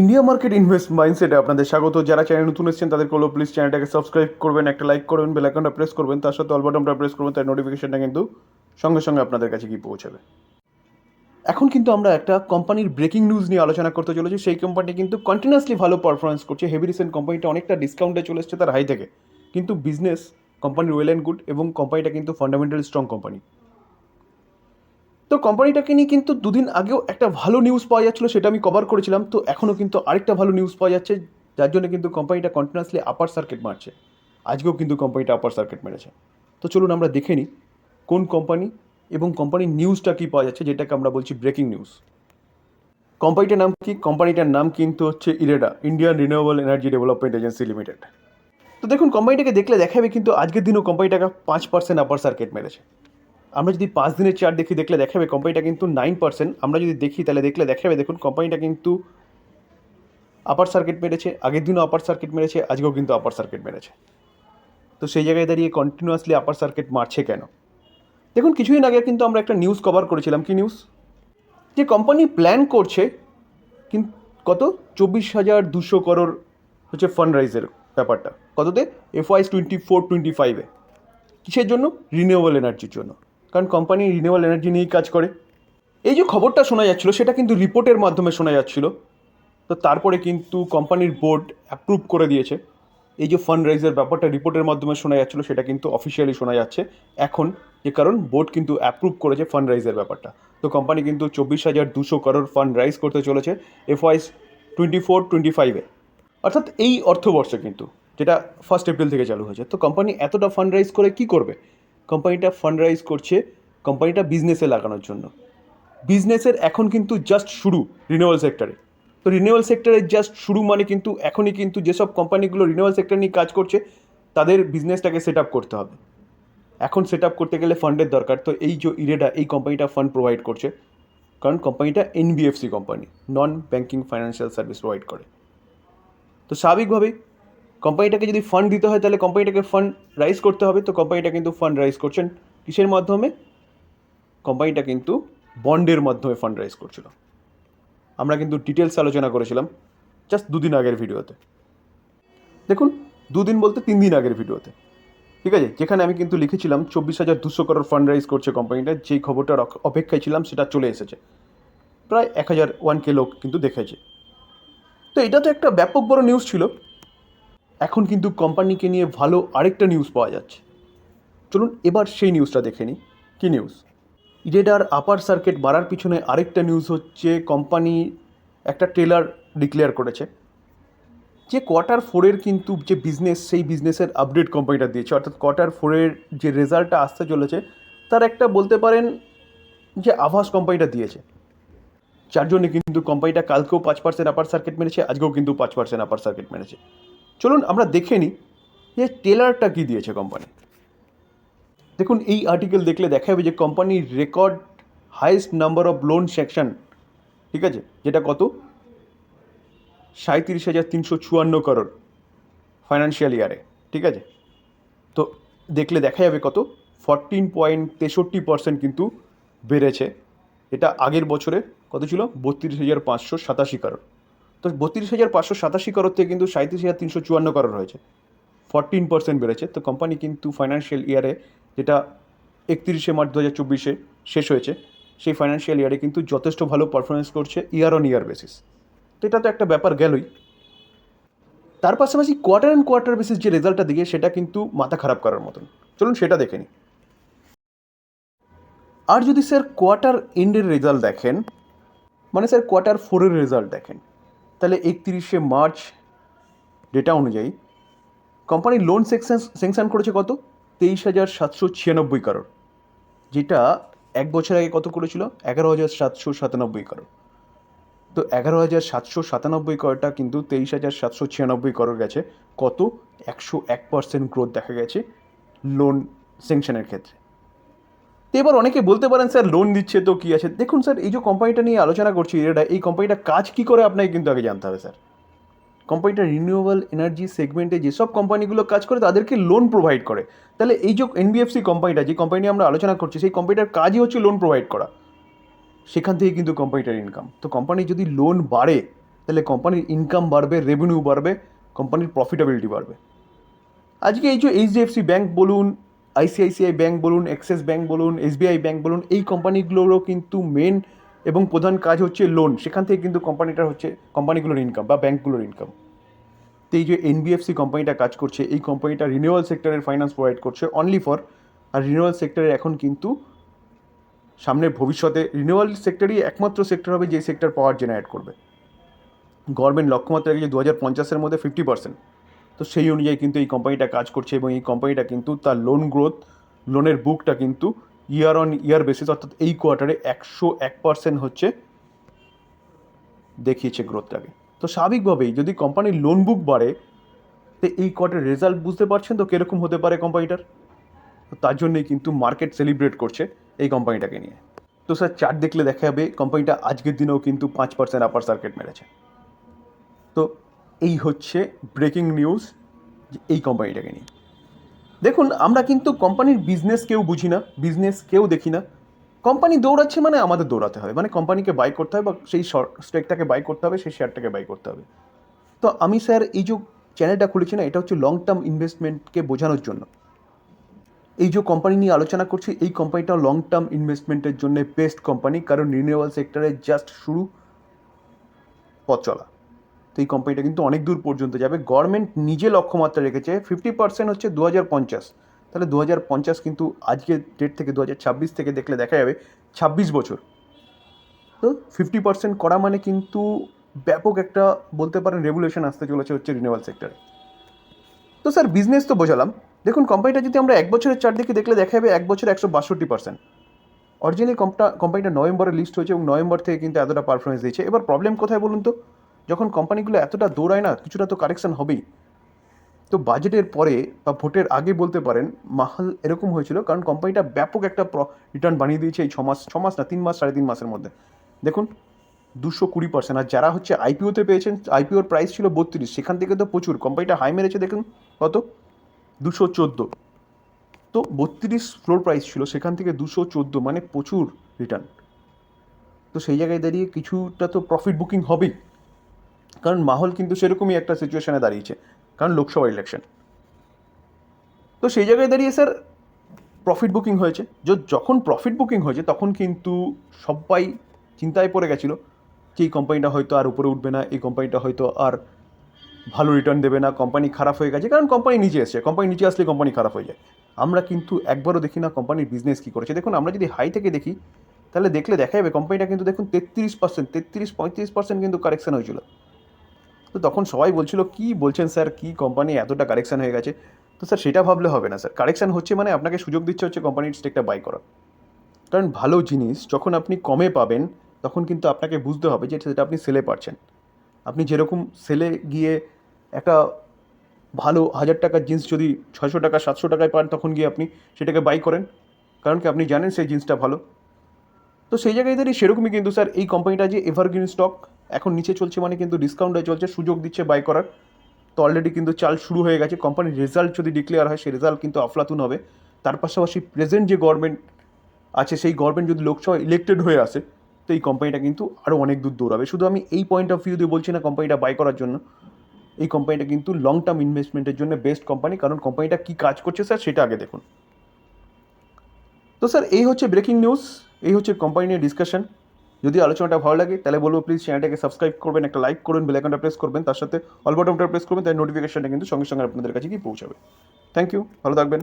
India market invest মাইন্ডসেটে আপনাদের স্বাগত। যারা চ্যানেল নতুন এসেছেন তাদের হলো প্লিজ চ্যানেলটাকে সাবস্ক্রাইব করবেন, একটা লাইক করবেন বেল আইকনটা প্রেস করবেন, তার সাথে অল বাটনটা প্রেস করবেন, তার নোটিফিকেশনটা কিন্তু সঙ্গে সঙ্গে আপনাদের কাছে কি পৌঁছাবে। এখন কিন্তু আমরা একটা কোম্পানির ব্রেকিং নিউজ নিয়ে আলোচনা করতে চলেছি। সেই কোম্পানি কিন্তু কন্টিনিউয়াসলি ভালো পারফরমেন্স করছে। হেভি রিসেন্ট কোম্পানিটা অনেকটা ডিসকাউন্টে চলে এসছে তার হাই থেকে। কিন্তু বিজনেস কোম্পানির ওয়েল অ্যান্ড গুড এবং কোম্পানিটা কিন্তু ফান্ডামেন্টাল স্ট্রং কোম্পানি তো কোম্পানিটাকে নিয়ে কিন্তু দুদিন আগেও একটা ভালো নিউজ পাওয়া যাচ্ছিল, সেটা আমি কভার করেছিলাম। তো এখনও কিন্তু আরেকটা ভালো নিউজ পাওয়া যাচ্ছে, যার জন্য কিন্তু কোম্পানিটা কন্টিনিউয়াসলি আপার সার্কিট মারছে। আজকেও কিন্তু কোম্পানিটা আপার সার্কিট মেরেছে। তো চলুন আমরা দেখে নিই কোন কোম্পানি এবং কোম্পানির নিউজটা কী পাওয়া যাচ্ছে, যেটাকে আমরা বলছি ব্রেকিং নিউজ কোম্পানিটার নাম কি? কোম্পানিটার নাম কিন্তু হচ্ছে IREDA Indian renewable energy development agency limited তো দেখুন, কোম্পানিটাকে দেখলে দেখাবে কিন্তু আজকের দিনও কোম্পানিটাকে পাঁচ পার্সেন্ট আপার সার্কিট মেরেছে। আমরা যদি পাঁচ দিনের চার্ট দেখি, দেখলে দেখাবে কোম্পানিটা কিন্তু নাইন পার্সেন্ট আমরা যদি দেখি, তাহলে দেখলে দেখাবে, দেখুন কোম্পানিটা কিন্তু আপার সার্কিট মেরেছে, আগের দিনও আপার সার্কিট মেরেছে, আজকেও কিন্তু আপার সার্কিট মেরেছে। তো সেই জায়গায় দাঁড়িয়ে কন্টিনিউয়াসলি আপার সার্কিট মারছে কেন? দেখুন, কিছুদিন আগে কিন্তু আমরা একটা নিউজ কভার করেছিলাম। কি নিউজ যে কোম্পানি প্ল্যান করছে কিন্তু কত? চব্বিশ হাজার দুশো করোর হচ্ছে ফান্ড রাইজের ব্যাপারটা। কততে? এফওয়াইস টোয়েন্টি ফোর টোয়েন্টি ফাইভে কিসের জন্য? রিনিউয়েবল এনার্জির জন্য। কারণ কোম্পানি রিনিউয়েবল এনার্জি নিয়েই কাজ করে। এই যে খবরটা শোনা যাচ্ছিল, সেটা কিন্তু রিপোর্টের মাধ্যমে শোনা যাচ্ছিল। তো তারপরে কিন্তু কোম্পানির বোর্ড অ্যাপ্রুভ করে দিয়েছে। এই যে ফান্ড রাইজের ব্যাপারটা রিপোর্টের মাধ্যমে শোনা যাচ্ছিল, সেটা কিন্তু অফিসিয়ালি শোনা যাচ্ছে। এখন যে কারণ বোর্ড কিন্তু অ্যাপ্রুভ করেছে ফান্ড রাইজের ব্যাপারটা। তো কোম্পানি কিন্তু চব্বিশ হাজার দুশো করোড় ফান্ড রাইজ করতে চলেছে এফওয়াইস টোয়েন্টি ফোর টোয়েন্টি ফাইভে অর্থাৎ এই অর্থবর্ষে কিন্তু, যেটা ফার্স্ট এপ্রিল থেকে চালু হয়েছে। তো কোম্পানি এতটা ফান্ড রাইজ করে কি করবে? কোম্পানিটা ফান্ড রাইজ করছে কোম্পানিটা বিজনেসে লাগানোর জন্য। বিজনেসের এখন কিন্তু জাস্ট শুরু রিনিউয়াল সেক্টরে তো রিনিউয়াল সেক্টরের জাস্ট শুরু মানে কিন্তু এখনই কিন্তু যেসব কোম্পানিগুলো রিনিউয়াল সেক্টর নিয়ে কাজ করছে, তাদের বিজনেসটাকে সেট আপ করতে হবে। এখন সেট আপ করতে গেলে ফান্ডের দরকার। তো এই যে ইরেডা এই কোম্পানিটা ফান্ড প্রোভাইড করছে। কারণ কোম্পানিটা NBFC company non banking financial service provide করে। তো স্বাভাবিকভাবেই কোম্পানিটাকে যদি ফান্ড দিতে হয়, তাহলে কোম্পানিটাকে ফান্ড রাইজ করতে হবে। তো কোম্পানিটা কিন্তু ফান্ড রাইজ করছেন কিসের মাধ্যমে? কোম্পানিটা কিন্তু বন্ডের মাধ্যমে ফান্ড রাইজ করছিল। আমরা কিন্তু ডিটেলস আলোচনা করেছিলাম জাস্ট দুদিন আগের ভিডিওতে। দেখুন, দুদিন বলতে তিন দিন আগের ভিডিওতে। ঠিক আছে? যেখানে আমি কিন্তু লিখেছিলাম চব্বিশ হাজার দুশো করোড় ফান্ড রাইজ করছে কোম্পানিটা যেই খবরটার অপেক্ষায় ছিলাম, সেটা চলে এসেছে। প্রায় এক হাজার ওয়ান কে লোক কিন্তু দেখেছে। তো এটা তো একটা ব্যাপক বড় নিউজ ছিল। এখন কিন্তু কোম্পানিকে নিয়ে ভালো আরেকটা নিউজ পাওয়া যাচ্ছে। চলুন এবার সেই নিউজটা দেখে নিই। কী নিউজ ইরেডার আপার সার্কিট বাড়ার পিছনে আরেকটা নিউজ হচ্ছে, কোম্পানি একটা ট্রেলার ডিক্লেয়ার করেছে। যে কোয়ার্টার ফোরের কিন্তু যে বিজনেস সেই বিজনেসের আপডেট কোম্পানিটা দিয়েছে। অর্থাৎ কোয়ার্টার ফোরের যে রেজাল্টটা আসতে চলেছে, তার একটা বলতে পারেন যে আভাস কোম্পানিটা দিয়েছে। যার জন্য কিন্তু কোম্পানিটা কালকেও পাঁচ পার্সেন্ট আপার সার্কিট মেরেছে, আজকেও কিন্তু পাঁচ পার্সেন্ট আপার সার্কিট মেরেছে। চলুন আমরা দেখে নিই যে টেলারটা কী দিয়েছে কোম্পানি দেখুন, এই আর্টিকেল দেখলে দেখা যাবে যে কোম্পানির record highest number of loan section ঠিক আছে? যেটা কত? সাঁত্রিশ হাজার তিনশো চুয়ান্ন করোড় ফাইন্যান্সিয়াল ইয়ারে ঠিক আছে? তো দেখলে দেখা যাবে কত? ফরটিন পয়েন্ট তেষট্টি পার্সেন্ট কিন্তু বেড়েছে। এটা আগের বছরে কত ছিল? বত্রিশ হাজার পাঁচশো সাতাশি করোড় তো বত্রিশ হাজার পাঁচশো সাতাশি করোড় থেকে কিন্তু সাঁত্রিশ হাজার তিনশো চুয়ান্ন করোড় হয়েছে। ফরটিন পার্সেন্ট বেড়েছে। তো কোম্পানি কিন্তু ফাইন্যান্সিয়াল ইয়ারে যেটা একত্রিশে মার্চ দু হাজার চব্বিশে শেষ হয়েছে, সেই ফাইন্যান্সিয়াল ইয়ারে কিন্তু যথেষ্ট ভালো পারফরমেন্স করছে ইয়ার অন ইয়ার বেসিস তো এটা তো একটা ব্যাপার গেলই। তার পাশাপাশি কোয়ার্টার অ্যান্ড কোয়ার্টার বেসিস যে রেজাল্টটা দিকে সেটা কিন্তু মাথা খারাপ করার মতন। চলুন সেটা দেখে নিই। আর যদি স্যার কোয়ার্টার এন্ডের রেজাল্ট দেখেন মানে স্যার কোয়ার্টার ফোরের রেজাল্ট দেখেন তাহলে একত্রিশে মার্চ ডেটা অনুযায়ী কোম্পানি লোন সেকশন স্যাংশন করেছে কত? তেইশ হাজার সাতশো ছিয়ানব্বই কারোর যেটা এক বছর আগে কত করেছিল? এগারো হাজার সাতশো সাতানব্বই কারোর তো এগারো হাজার সাতশো সাতানব্বই করোড়টা কিন্তু তেইশ হাজার সাতশো ছিয়ানব্বই করোড় গেছে কত? একশো এক পার্সেন্ট গ্রোথ দেখা গেছে লোন স্যাংশনের ক্ষেত্রে। তো এবার অনেকে বলতে পারেন, স্যার লোন দিচ্ছে তো কী আছে? দেখুন, স্যার, এই যে কোম্পানিটা নিয়ে আলোচনা করছি এটা এই কোম্পানিটা কাজ কী করে আপনাকে কিন্তু আগে জানতে হবে, স্যার। কোম্পানিটা রিনিউয়েবল এনার্জি সেগমেন্টে যেসব কোম্পানিগুলো কাজ করে, তাদেরকে লোন প্রোভাইড করে। তাহলে এই যে এনবিএফসি কোম্পানিটা যে কোম্পানি আমরা আলোচনা করছি, সেই কোম্পানিটার কাজই হচ্ছে লোন প্রোভাইড করা। সেখান থেকে কিন্তু কোম্পানিটার ইনকাম তো কোম্পানি যদি লোন বাড়ে, তাহলে কোম্পানির ইনকাম বাড়বে রেভিনিউ বাড়বে কোম্পানির প্রফিটেবিলিটি বাড়বে। আজকে এই যে এইচডিএফসি ব্যাঙ্ক বলুন আইসিআইসিআই ব্যাঙ্ক বলুন অ্যাক্সিস ব্যাঙ্ক বলুন, এসবিআই ব্যাঙ্ক বলুন, এই কোম্পানিগুলোরও কিন্তু মেন এবং প্রধান কাজ হচ্ছে লোন সেখান থেকে কিন্তু কোম্পানিটার হচ্ছে, কোম্পানিগুলোর ইনকাম বা ব্যাঙ্কগুলোর ইনকাম তো এই যে এনবিএফসি কোম্পানিটা কাজ করছে, এই কোম্পানিটা রিনিউয়াল সেক্টরের ফাইন্যান্স প্রোভাইড করছে অনলি ফর আর রিনিউয়াল সেক্টরে এখন কিন্তু সামনে ভবিষ্যতে রিনিউয়াল সেক্টরই একমাত্র সেক্টর হবে যে সেক্টর পাওয়ার জেনারেট করবে। গভর্নমেন্ট লক্ষ্যমাত্রা রেখেছে দু হাজার পঞ্চাশের মধ্যে ফিফটি পার্সেন্ট তো সেই অনুযায়ী কিন্তু এই কোম্পানিটা কাজ করছে এবং এই কোম্পানিটা কিন্তু তার লোন গ্রোথ লোনের বুকটা কিন্তু ইয়ার অন ইয়ার বেসিস অর্থাৎ এই কোয়ার্টারে একশো এক পার্সেন্ট হচ্ছে দেখিয়েছে গ্রোথটাকে তো স্বাভাবিকভাবেই যদি কোম্পানির লোন বুক বাড়ে, তো এই কোয়ার্টারের রেজাল্ট বুঝতে পারছেন তো কীরকম হতে পারে কোম্পানিটার তার জন্যই কিন্তু মার্কেট সেলিব্রেট করছে এই কোম্পানিটাকে নিয়ে। তো স্যার চার্ট দেখলে দেখা যাবে কোম্পানিটা আজকের দিনেও কিন্তু পাঁচ পার্সেন্ট আপার সার্কিট মেরেছে। তো এই হচ্ছে ব্রেকিং নিউজ এই কোম্পানিটাকে নিয়ে। দেখুন, আমরা কিন্তু কোম্পানির বিজনেস কেউ বুঝি না বিজনেস কেউ দেখি না। কোম্পানি দৌড়াচ্ছে মানে আমাদের দৌড়াতে হবে মানে কোম্পানিকে বাই করতে হবে বা সেই স্টেকটাকে বাই করতে হবে, সেই শেয়ারটাকে বাই করতে হবে। তো আমি স্যার এই যে চ্যানেলটা খুলেছি না, এটা হচ্ছে লং টার্ম ইনভেস্টমেন্টকে বোঝানোর জন্য। এই যে কোম্পানি নিয়ে আলোচনা করছি, এই কোম্পানিটা লং টার্ম ইনভেস্টমেন্টের জন্য বেস্ট কোম্পানি কারণ রিনিউয়াল সেক্টরে জাস্ট শুরু পথ চলা। তো এই কোম্পানিটা কিন্তু অনেক দূর পর্যন্ত যাবে। গভর্নমেন্ট নিজে লক্ষ্যমাত্রা রেখেছে ফিফটি পার্সেন্ট হচ্ছে দু হাজার পঞ্চাশ। তাহলে দু হাজার পঞ্চাশ কিন্তু আজকের ডেট থেকে দু হাজার ছাব্বিশ থেকে দেখলে দেখা যাবে ছাব্বিশ বছর। তো ফিফটি পার্সেন্ট করা মানে কিন্তু ব্যাপক একটা বলতে পারেন রেগুলেশন আসতে চলেছে হচ্ছে রিনিউয়াল সেক্টরে তো স্যার বিজনেস তো বোঝালাম। দেখুন কোম্পানিটা যদি আমরা এক বছরের চার দিকে দেখলে দেখা যাবে এক বছরে একশো বাষট্টি পার্সেন্ট অরিজিনালি কোম্পানিটা নভেম্বরে লিস্ট হয়েছে এবং নভেম্বর থেকে কিন্তু এতটা পারফরমেন্স দিয়েছে। এবার প্রবলেম কোথায় বলুন তো? যখন কোম্পানিগুলো এতটা দৌড়ায় না, কিছুটা তো কারেকশন হবেই। তো বাজেটের পরে বা ভোটের আগে বলতে পারেন, মাহাল এরকম হয়েছিল, কারণ কোম্পানিটা ব্যাপক একটা রিটার্ন বানিয়ে দিয়েছে এই ছ মাস ছ মাস না, তিন মাস, সাড়ে তিন মাসের মধ্যে। দেখুন, দুশো কুড়ি পার্সেন্ট আর যারা হচ্ছে আইপিওতে পেয়েছেন আইপিওর প্রাইস ছিল বত্রিশ, সেখান থেকে তো প্রচুর, কোম্পানিটা হাই মেরেছে, দেখুন কত? দুশো চোদ্দ। তো বত্রিশ ফ্লোর প্রাইস ছিল, সেখান থেকে দুশো চোদ্দ মানে প্রচুর রিটার্ন তো সেই জায়গায় দাঁড়িয়ে কিছুটা তো প্রফিট বুকিং হবেই। কারণ মাহল কিন্তু সেরকমই একটা সিচুয়েশনে দাঁড়িয়েছে, কারণ লোকসভা ইলেকশন তো সেই জায়গায় দাঁড়িয়ে স্যার প্রফিট বুকিং হয়েছে। যখন প্রফিট বুকিং হয়েছে, তখন কিন্তু সবাই চিন্তায় পড়ে গেছিল যে এই কোম্পানিটা হয়তো আর উপরে উঠবে না, এই কোম্পানিটা হয়তো আর ভালো রিটার্ন দেবে না কোম্পানি খারাপ হয়ে গেছে। কারণ কোম্পানি নিচে এসছে কোম্পানি নিচে আসলে কোম্পানি খারাপ হয়ে যায়। আমরা কিন্তু একবারও দেখি না কোম্পানির বিজনেস কী করেছে। দেখুন, আমরা যদি হাই থেকে দেখি, তাহলে দেখলে দেখা যাবে কোম্পানিটা কিন্তু দেখুন তেত্রিশ পার্সেন্ট তেত্রিশ, পঁয়ত্রিশ পার্সেন্ট কিন্তু কারেকশন হয়েছিল। তো তখন সবাই বলছিল, কি বলছেন স্যার? কি কোম্পানি এতটা কারেকশন হয়ে গেছে? তো স্যার, সেটা ভাবলে হবে না, স্যার। কারেকশন হচ্ছে মানে আপনাকে সুযোগ দিচ্ছে হচ্ছে কোম্পানির স্টেকটা বাই করা কারণ ভালো জিনিস, যখন আপনি কমে পাবেন, তখন কিন্তু আপনাকে বুঝতে হবে যে সেটা আপনি সেলে পারছেন। আপনি যেরকম সেলে গিয়ে একটা ভালো হাজার টাকার জিন্স যদি ছয়শো টাকা, সাতশো টাকায় পান, তখন গিয়ে আপনি সেটাকে বাই করেন। কারণ কি, আপনি জানেন সেই জিন্সটা ভালো। তো সেই জায়গায় দাঁড়িয়ে সেরকমই কিন্তু স্যার, এই কোম্পানিটা যে এভারগ্রিন স্টক এখন নিচে চলছে মানে কিন্তু ডিসকাউন্টে চলছে, সুযোগ দিচ্ছে বাই করার। তো অলরেডি কিন্তু চাল শুরু হয়ে গেছে কোম্পানির রেজাল্ট যদি ডিক্লেয়ার হয় সেই রেজাল্ট কিন্তু আফলাতুন হবে। তার পাশাপাশি প্রেজেন্ট যে গভর্নমেন্ট আছে, সেই গভর্নমেন্ট যদি লোকসভা ইলেক্টেড হয়ে আসে, তো এই কোম্পানিটা কিন্তু আরও অনেক দূর দৌড়াবে। শুধু আমি এই পয়েন্ট অফ ভিউ দিয়ে বলছি না কোম্পানিটা বাই করার জন্য। এই কোম্পানিটা কিন্তু লং টার্ম ইনভেস্টমেন্টের জন্য বেস্ট কোম্পানি কারণ কোম্পানিটা কী কাজ করছে স্যার সেটা আগে দেখুন। তো স্যার এই হচ্ছে ব্রেকিং নিউজ এই হচ্ছে কোম্পানি নিয়ে ডিসকাশন যদি আলোচনাটা ভালো লাগে, তাহলে বলব প্লিজ চ্যানেলটাকে সাবস্ক্রাইব করবেন, একটা লাইক করবেন বেলাইকনটা প্রেস করবেন, তার সাথে অল বটনটা প্রেস করবেন তাই নোটিফিকেশনটা কিন্তু সঙ্গে সঙ্গে আপনাদের কাছে গিয়ে পৌঁছাবে। থ্যাংক ইউ ভালো থাকবেন।